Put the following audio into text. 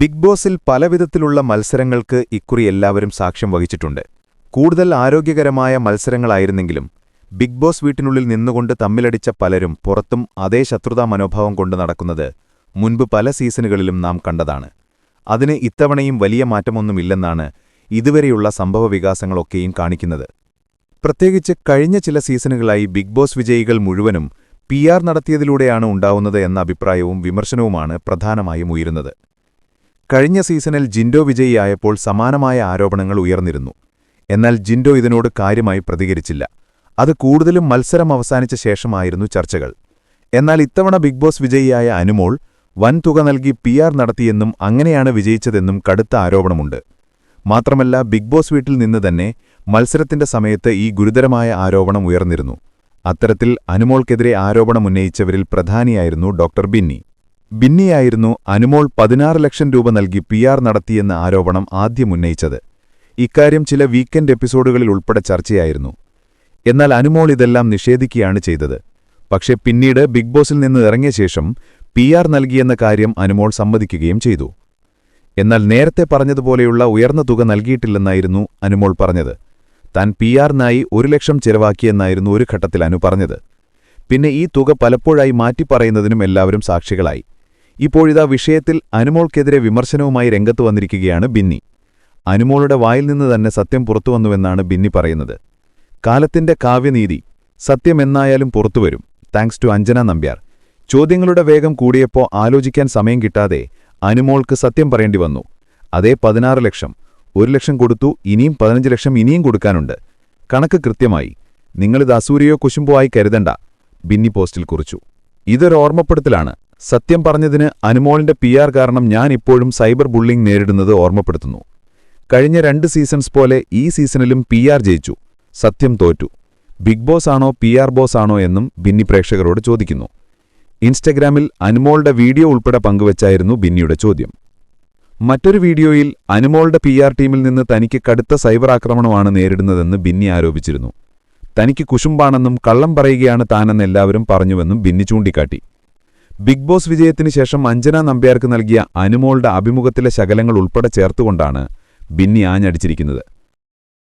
Big ബോസിൽ പലവിധത്തിലുള്ള മത്സരങ്ങൾക്ക് ഇക്കുറി എല്ലാവരും സാക്ഷ്യം വഹിച്ചിട്ടുണ്ട്. കൂടുതൽ ആരോഗ്യകരമായ മത്സരങ്ങളായിരുന്നെങ്കിലും ബിഗ് ബോസ് വീട്ടിനുള്ളിൽ നിന്നുകൊണ്ട് തമ്മിലടിച്ച പലരും പുറത്തും അതേ ശത്രുതാ മനോഭാവം കൊണ്ട് നടക്കുന്നത് മുൻപ് പല സീസണുകളിലും നാം കണ്ടതാണ്. അതിന് ഇത്തവണയും വലിയ മാറ്റമൊന്നുമില്ലെന്നാണ് ഇതുവരെയുള്ള സംഭവവികാസങ്ങളൊക്കെയും കാണിക്കുന്നത്. പ്രത്യേകിച്ച് കഴിഞ്ഞ ചില സീസണുകളായി ബിഗ് ബോസ് വിജയികൾ മുഴുവനും പി നടത്തിയതിലൂടെയാണ് ഉണ്ടാവുന്നത് എന്ന അഭിപ്രായവും വിമർശനവുമാണ് പ്രധാനമായും ഉയരുന്നത്. കഴിഞ്ഞ സീസണിൽ ജിൻഡോ വിജയിയായപ്പോൾ സമാനമായ ആരോപണങ്ങൾ ഉയർന്നിരുന്നു. എന്നാൽ ജിൻഡോ ഇതിനോട് കാര്യമായി പ്രതികരിച്ചില്ല. അത് കൂടുതലും മത്സരം അവസാനിച്ച ശേഷമായിരുന്നു ചർച്ചകൾ. എന്നാൽ ഇത്തവണ ബിഗ് ബോസ് വിജയിയായ അനുമോൾ വൻതുക നൽകി പി ആർ നടത്തിയെന്നും അങ്ങനെയാണ് വിജയിച്ചതെന്നും കടുത്ത ആരോപണമുണ്ട്. മാത്രമല്ല ബിഗ് ബോസ് വീട്ടിൽ നിന്ന് തന്നെ മത്സരത്തിന്റെ സമയത്ത് ഈ ഗുരുതരമായ ആരോപണം ഉയർന്നിരുന്നു. അത്തരത്തിൽ അനുമോൾക്കെതിരെ ആരോപണമുന്നയിച്ചവരിൽ പ്രധാനിയായിരുന്നു ഡോക്ടർ ബിന്നി. ബിന്നിയായിരുന്നു അനുമോൾ പതിനാറ് ലക്ഷം രൂപ നൽകി പി ആർ നടത്തിയെന്ന ആരോപണം ആദ്യം ഉന്നയിച്ചത്. ഇക്കാര്യം ചില വീക്കെൻഡ് എപ്പിസോഡുകളിൽ ഉൾപ്പെടെ ചർച്ചയായിരുന്നു. എന്നാൽ അനുമോൾ ഇതെല്ലാം നിഷേധിക്കുകയാണ് ചെയ്തത്. പക്ഷേ പിന്നീട് ബിഗ് ബോസിൽ നിന്ന് ഇറങ്ങിയ ശേഷം പി ആർ നൽകിയെന്ന കാര്യം അനുമോൾ സമ്മതിക്കുകയും ചെയ്തു. എന്നാൽ നേരത്തെ പറഞ്ഞതുപോലെയുള്ള ഉയർന്ന തുക നൽകിയിട്ടില്ലെന്നായിരുന്നു അനുമോൾ പറഞ്ഞത്. താൻ പി ആറിനായി ഒരു ലക്ഷം ചെലവാക്കിയെന്നായിരുന്നു ഒരു ഘട്ടത്തിൽ അനു പറഞ്ഞത്. പിന്നെ ഈ തുക പലപ്പോഴായി മാറ്റിപ്പറയുന്നതിനും എല്ലാവരും സാക്ഷികളായി. ഇപ്പോഴിതാ വിഷയത്തിൽ അനുമോൾക്കെതിരെ വിമർശനവുമായി രംഗത്തു വന്നിരിക്കുകയാണ് ബിന്നി. അനുമോളുടെ വായിൽ നിന്ന് തന്നെ സത്യം പുറത്തുവന്നുവെന്നാണ് ബിന്നി പറയുന്നത്. കാലത്തിന്റെ കാവ്യനീതി സത്യമെന്നായാലും പുറത്തുവരും. Thanks to Anjana Nambiar. ചോദ്യങ്ങളുടെ വേഗം കൂടിയപ്പോ ആലോചിക്കാൻ സമയം കിട്ടാതെ അനുമോൾക്ക് സത്യം പറയേണ്ടി വന്നു. അതേ പതിനാറ് ലക്ഷം ഒരു ലക്ഷം കൊടുത്തു ഇനിയും പതിനഞ്ച് ലക്ഷം ഇനിയും കൊടുക്കാനുണ്ട്. കണക്ക് കൃത്യമായി. നിങ്ങളിത് അസൂരിയോ കുശുമ്പോ ആയി കരുതണ്ട ബിന്നി പോസ്റ്റിൽ കുറിച്ചു. ഇതൊരു ഓർമ്മപ്പെടുത്തലാണ്. സത്യം പറഞ്ഞതിന് അനുമോളിന്റെ പി ആർ കാരണം ഞാൻ ഇപ്പോഴും സൈബർ ബുള്ളിംഗ് നേരിടുന്നത് ഓർമ്മപ്പെടുത്തുന്നു. കഴിഞ്ഞ രണ്ട് സീസൺസ് പോലെ ഈ സീസണിലും പി ആർ ജയിച്ചു. സത്യം തോറ്റു. ബിഗ് ബോസ് ആണോ പി ആർ ബോസ് ആണോ എന്നും ബിന്നി പ്രേക്ഷകരോട് ചോദിക്കുന്നു. ഇൻസ്റ്റഗ്രാമിൽ അനുമോളുടെ വീഡിയോ ഉൾപ്പെടെ പങ്കുവച്ചായിരുന്നു ബിന്നിയുടെ ചോദ്യം. മറ്റൊരു വീഡിയോയിൽ അനുമോളുടെ പി ആർ ടീമിൽ നിന്ന് തനിക്ക് കടുത്ത സൈബർ ആക്രമണമാണ് നേരിടുന്നതെന്ന് ബിന്നി ആരോപിച്ചിരുന്നു. തനിക്ക് കുശുമ്പാണെന്നും കള്ളം പറയുകയാണ് താനെന്ന് എല്ലാവരും പറഞ്ഞുവെന്നും ബിന്നി ചൂണ്ടിക്കാട്ടി. ബിഗ് ബോസ് വിജയത്തിന് ശേഷം അഞ്ജന നമ്പ്യാർക്ക് നൽകിയ അനുമോളുടെ അഭിമുഖത്തിലെ ശകലങ്ങൾ ഉൾപ്പെടെ ചേർത്തുകൊണ്ടാണ് ബിന്നി ആഞ്ഞടിച്ചിരിക്കുന്നത്.